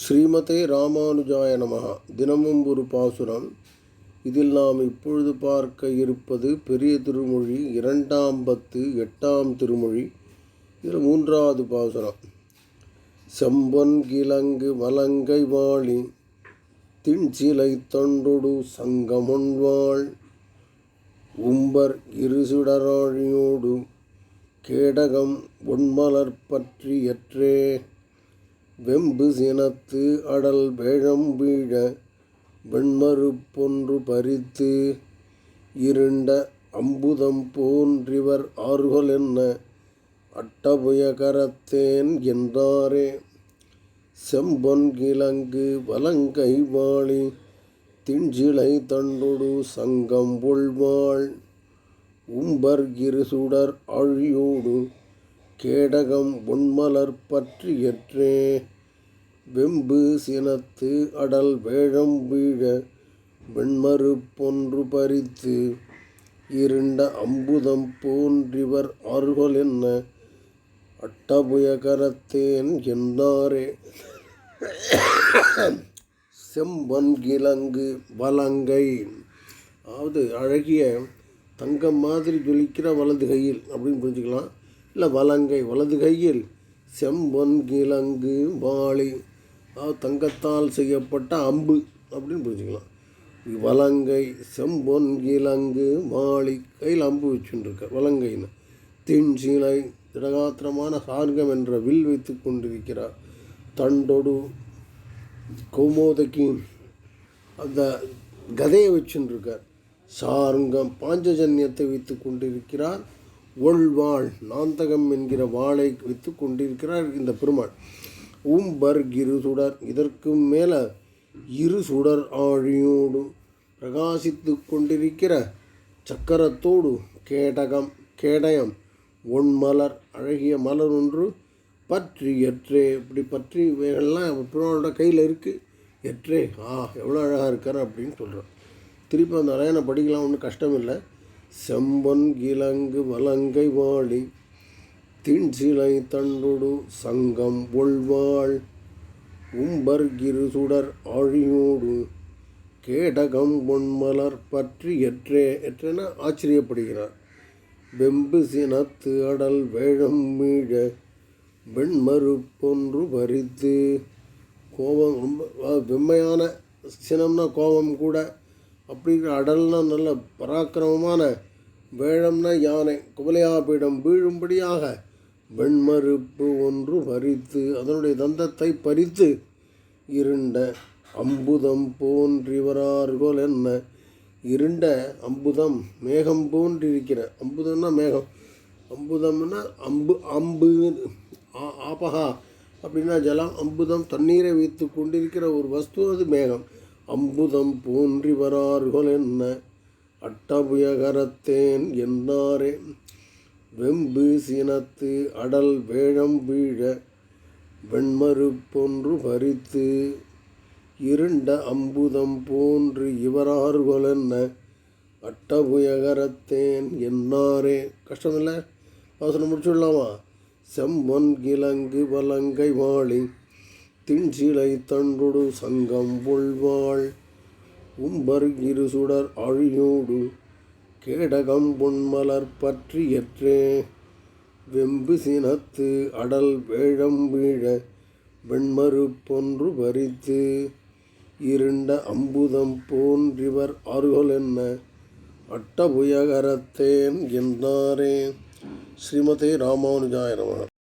ஸ்ரீமதே ராமானுஜாய நமகா தினமும் ஒரு பாசுரம். இதில் நாம் இப்பொழுது பார்க்க இருப்பது பெரிய திருமொழி இரண்டாம் பத்து எட்டாம் திருமொழி. இதில் மூன்றாவது பாசுரம். செம்பொன் கிழங்கு மலங்கை வாழி திண்சிலை தொண்டொடு சங்கமொன்வாள் உம்பர் இருசுடராழியோடு கேடகம் ஒன்மலர் பற்றி வெம்பு சினத்து அடல் வேழம் வீழ வெண்மறு பொன்று பறித்து இருண்ட அம்புதம் போன்றிவர் ஆறுகள் என்ன? அட்டபுய கரத்தேன் என்றாரே. செம்பொன் கிழங்கு வலங்கை வாளி திஞ்சிலை தண்டொடு சங்கம் உள்வாள் உம்பர் இருசுடர் அழியோடு கேடகம் பொன்மலர் பற்றியற்றே வெம்பு சினத்து அடல் வேழம் வீழ வெண்மறு பொன்று பறித்து இருண்ட அம்புதம் போன்றிவர் ஆறுகள் என்ன? அட்டபுய கரத்தேன் என்றாரே செம்பன் கிழங்கு வலங்கை. அதாவது அழகிய தங்கம் மாதிரி ஜொலிக்கிற வலது கையில் அப்படின்னு புரிஞ்சுக்கலாம். இல்லை வலங்கை வலது கையில் செம்பொன் கிழங்கு வாளி. தங்கத்தால் செய்யப்பட்ட அம்பு அப்படின்னு புரிஞ்சுக்கலாம். வலங்கை செம்பொன் கிழங்கு வாளி கையில் அம்பு வச்சுருக்க வலங்கைன்னு. திண்சிலை திடகாத்திரமான சார்கம் என்ற வில் வைத்து கொண்டிருக்கிறார். தண்டொடு கௌமோதகி அந்த கதையை வச்சுருக்கார். சார்கம் பாஞ்சஜன்யத்தை வைத்து கொண்டிருக்கிறார். ஒள்வாள் நாந்தகம் என்கிற வாளை வைத்து கொண்டிருக்கிறார் இந்த பெருமாள். ஊம்பர் இரு சுடர் இதற்கு மேலே இரு சுடர் ஆழியோடு பிரகாசித்து கொண்டிருக்கிற சக்கரத்தோடு கேடகம் கேடயம் ஒன்மலர் அழகிய மலர் ஒன்று பற்றி எற்றே. இப்படி பற்றி இவைகள்லாம் பெருமாளோட கையில் இருக்குது எற்றே ஆ எவ்வளோ அழகாக இருக்கார் அப்படின்னு சொல்கிறோம் திருப்பி அந்த அலையனை படிக்கலாம் ஒன்றும் கஷ்டம் இல்லை செம்பொன் கிழங்கு வலங்கை வாழி திண்சிலை தண்டொடு சங்கம் ஒள்வாள் உம்பர் சுடர் ஆழியோடு கேடகம் பொன்மலர் பற்றி எற்றே எற்றென ஆச்சரியப்படுகிறார். வெம்பு சினத்து அடல் வேழம் மீழ வெண்மறுப்பொன்று பறித்து கோபம் ரொம்ப வெம்மையான சினம்னா கோபம் கூட அப்படிங்கிற அடல்னா நல்ல பராக்கிரமமான வேழம்னா யானை. குவலையாபீடம் வீழும்படியாக வெண்மறுப்பு ஒன்று பறித்து அதனுடைய தந்தத்தை பறித்து இருண்ட அம்புதம் போன்றிவரார்கோல் என்ன? இருண்ட அம்புதம் மேகம் போன்றிருக்கிற. அம்புதம்னா மேகம். அம்புதம்னா அம்பு அம்பு ஆ- ஆபகா. அப்படின்னா ஜலம். அம்புதம் தண்ணீரை வைத்து கொண்டிருக்கிற ஒரு வஸ்து அது மேகம். அம்புதம் போன்றி வரார்கள் என்ன அட்டபுயகரத்தேன் என்னாரே? வெம்பு சினத்து அடல் வேழம் வீழ வெண்மறுப்பொன்று பறித்து இருண்ட அம்புதம் போன்று இவரார்கள் என்ன அட்டபுயகரத்தேன் என்னாரே? கஷ்டமில்லை? வாசனை முடிச்சுடலாமா? செம்பொன் கிழங்கு வலங்கை வாழி திஞ்சிலை தன்றொடு சங்கம் பொழ்வாள் உம்பர் இரு சுடர் அழியோடு கேடகம் பொன்மலர் பற்றியற்றே வெம்பு சினத்து அடல் வேழம் வீழ வெண்மறு பொன்று பறித்து. இருண்ட அம்புதம் போன்றிவர் அருகல் என்ன? அட்டபுயகரத்தேன் என்றாரே ஸ்ரீமதே ராமானுஜாய